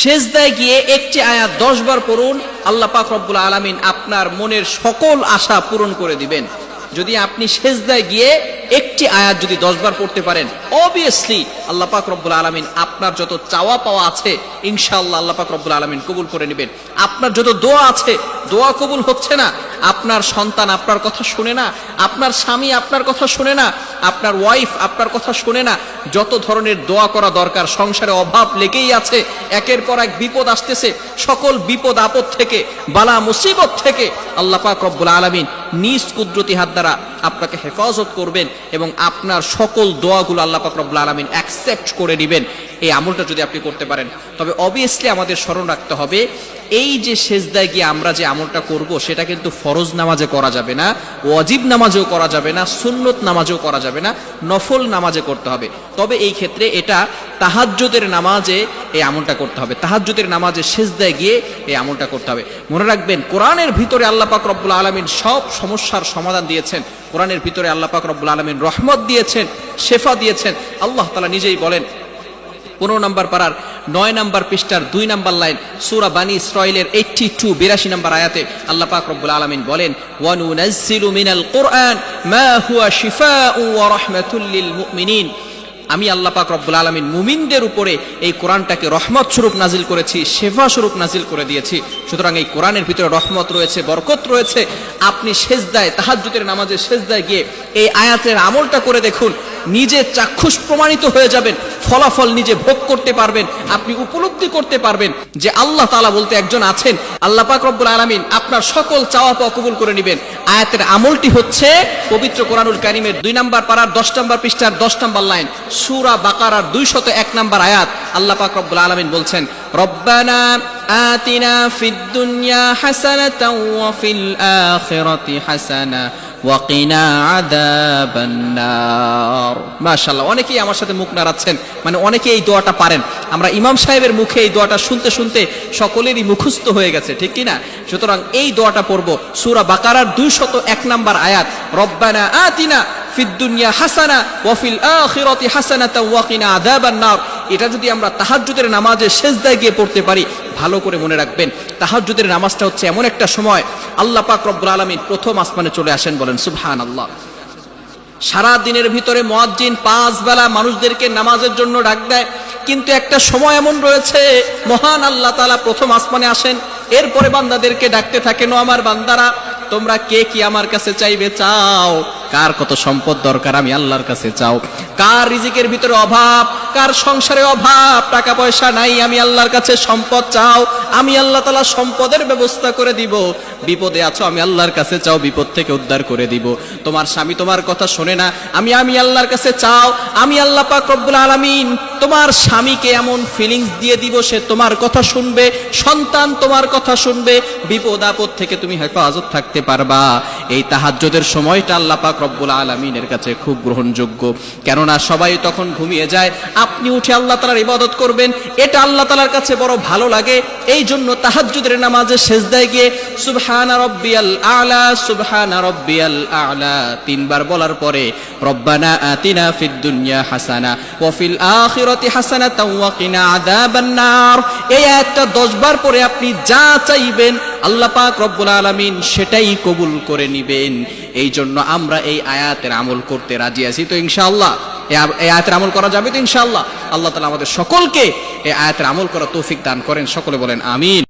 সেজদায় গিয়ে একটি আয়াত দশ বার পড়ুন, আল্লাহ পাক রব্বুল আলমিন আপনার মনের সকল আশা পূরণ করে দিবেন। যদি আপনি সেজদায় গিয়ে একটি আয়াত যদি দশ বার পড়তে পারেন অবভিয়াসলি আল্লাহ পাক রব্বুল আলামিন আপনার যত চাওয়া পাওয়া আছে, ইনশাআল্লাহ আল্লাহ পাক রব্বুল আলামিন কবুল করে নেবেন। আপনার যত দোয়া আছে, দোয়া কবুল হচ্ছে না। আপনার সন্তান আপনার কথা শুনে না, আপনার স্বামী আপনার কথা শুনে না, আপনার ওয়াইফ আপনার কথা শুনে না। যত ধরনের দোয়া করা দরকার, সংসারে অভাব লেগেই আছে, একের পর এক বিপদ আসতেছে, সকল বিপদ আপদ থেকে, বালা মুসিবত থেকে আল্লাহ পাক রব্বুল আলামিন নিজ কুদরতি হাত দ্বারা আপনাকে হেফাজত করবেন এবং আপনার সকল দোয়াগুলো আল্লাহ পাক রব্বুল আলামিন অ্যাকসেপ্ট করে নেবেন এই আমলটা যদি আপনি করতে পারেন। তবে অবভিয়াসলি আমাদের স্মরণ রাখতে হবে, এই যে সেজদায় গিয়ে আমরা যে আমলটা করব, সেটা কিন্তু ফরজ নামাজে করা যাবে না, ওয়াজিব নামাজেও করা যাবে না, সুন্নত নামাজেও করা যাবে না, নফল নামাজে করতে হবে। তবে এই ক্ষেত্রে এটা তাহাজ্জুদের নামাজে এই আমলটা করতে হবে। তাহাজ্জুদের নামাজে সেজদায় গিয়ে এই আমলটা করতে হবে। মনে রাখবেন, কোরআনের ভিতরে আল্লাহ পাক রব্বুল আলমিন সব সমস্যার সমাধান দিয়েছেন। কোরআনের ভিতরে আল্লাহ পাক রব্বুল আলমিন রহমত দিয়েছেন, শেফা দিয়েছেন। আল্লাহ তালা নিজেই বলেন, পনেরো নম্বর পাড়ার নয় নম্বর পৃষ্ঠার দুই নম্বর লাইন সুরা বানি ইসরায়েলের এইটটি টু বিরাশি নম্বর আয়াতে আল্লাহ পাক রব্বুল আলমিন বলেন ওয়ানু নাজিলু মিনাল কোরআন মা হুয়া শিফা ওয়া রাহমাতুল লিল মুমিনিন। আমি আল্লাহ পাক রব্বুল আলমিন মুমিনদের উপরে এই কোরআনটাকে রহমত স্বরূপ নাজিল করেছি, শেফা স্বরূপ নাজিল করে দিয়েছি। সুতরাং এই কোরআনের ভিতরে রহমত রয়েছে, বরকত রয়েছে। আপনি শেষদায় তাহাজ্জুদের নামাজে শেষদায় গিয়ে এই আয়াতের আমলটা করে দেখুন। নিজে চাক্ষুষ প্রমাণিত হয়ে যাবেন ফলাফল নিজে ভোগ করতে পারবেন আপনি উপলব্ধি করতে পারবেন যে আল্লাহ তালা বলতে একজন আছেন আল্লাহ পাক রব্বুল আলমিন আপনার সকল চাওয়া পাওয়া কবুল করে নেবেন আয়াতের আমলটি হচ্ছে পবিত্র কোরআনুল কারিমের দুই নম্বর পাড়ার দশ নম্বর পৃষ্ঠার দশ নম্বর লাইন সুরা বাকারার দুইশত এক নম্বর আয়াত আল্লাহ পাক রব্বুল আলমিন বলছেন রব্বানা آتنا في الدنيا حسنة وفي الآخرة حسنة ওয়াকিনা আদাবান্নার মাশাআল্লাহ, অনেকেই আমার সাথে মুখ নাড়াচ্ছেন মানে অনেকে এই দোয়াটা পারেন। আমরা ইমাম সাহেবের মুখে এই দোয়াটা শুনতে শুনতে সকলেরই মুখস্থ হয়ে গেছে, ঠিক কি না সুতরাং এই দোয়াটা পড়ব সূরা বাকারার 201 নাম্বার আয়াত, রব্বানা আতিনা ফিদ দুনিয়া হাসানা ওয়া ফিল আখিরাতি হাসানাতাও ওয়া কিনা আযাবান্নার। এটা যদি আমরা তাহাজ্জুদের নামাজে সেজদায় গিয়ে পড়তে পারি ভালো করে মনে রাখবেন। তাহাজ্জুদের নামাজটা হচ্ছে এমন একটা সময়, আল্লাহ পাক রব্বুল আলামিন প্রথম আসমানে চলে আসেন বলেন, সুবহানাল্লাহ। সারা দিনের ভিতরে মুয়াজ্জিন পাঁচ বেলা মানুষদেরকে নামাজের জন্য ডাক দেয়, কিন্তু একটা সময় এমন রয়েছে, মহান আল্লাহ তাআলা প্রথম আসমানে আসেন, এরপরে বান্দাদেরকে ডাকতে থাকেন আমার বান্দারা, তোমরা কে কি আমার কাছে চাইবে? চাও। কার কত সম্পদ দরকার আমি আল্লাহর কাছে চাও? কার রিজিকের ভিতরে অভাব? কার সংসারে অভাব? টাকা পয়সা নাই, আমি আল্লাহর কাছে সম্পদ চাও। আমি আল্লাহ তালা সম্পদের ব্যবস্থা করে দিব। বিপদে আছো, আমি আল্লাহর কাছে চাও, বিপদ থেকে উদ্ধার করে দিব। তোমার স্বামী তোমার কথা শোনে না। আমি আমি আল্লাহর কাছে চাও। আমি আল্লাহ পাক রব্বুল আলামিন তোমার স্বামীকে এমন ফিলিংস দিয়ে দিব, সে তোমার কথা শুনবে, সন্তান তোমার কথা শুনবে। বিপদ আপদ থেকে তুমি হেফাজত থাকতে পারবা। এই তাহাজ্জুদের সময়টা আল্লাহ পাক রব্বুল আলামিনের কাছে খুব গ্রহণযোগ্য। কেননা সবাই তখন ঘুমিয়ে যায়, আপনি উঠে আল্লাহ তালার ইবাদত করবেন, এটা আল্লাহ তালার কাছে বড় ভালো লাগে এই জন্য তাহাজ্জুদের নামাজে সেজদায় গিয়ে, সুবহানা রব্বিয়াল আলা, সুবহানা রব্বিয়াল আলা তিনবার বলার পরে, রব্বানা আতিনা ফিদ দুনিয়া হাসানা, ওয়া ফিল আখিরাতি হাসানাতাও, ওয়া কিনা আযাবান নার এই আয়াতটা 10 বার পরে আপনি যা চাইবেন আল্লাহ পাক রব্বুল আলমিন সেটাই কবুল করে নিবেন। এই জন্য আমরা এই আয়াতের আমল করতে রাজি আছি। তো ইনশাআল্লাহ, এই আয়াতের আমল করা যাবে তো ইনশাআল্লাহ। আল্লাহ তালা আমাদের সকলকে এই আয়াতের আমল করা তৌফিক দান করেন। সকলে বলেন, আমিন।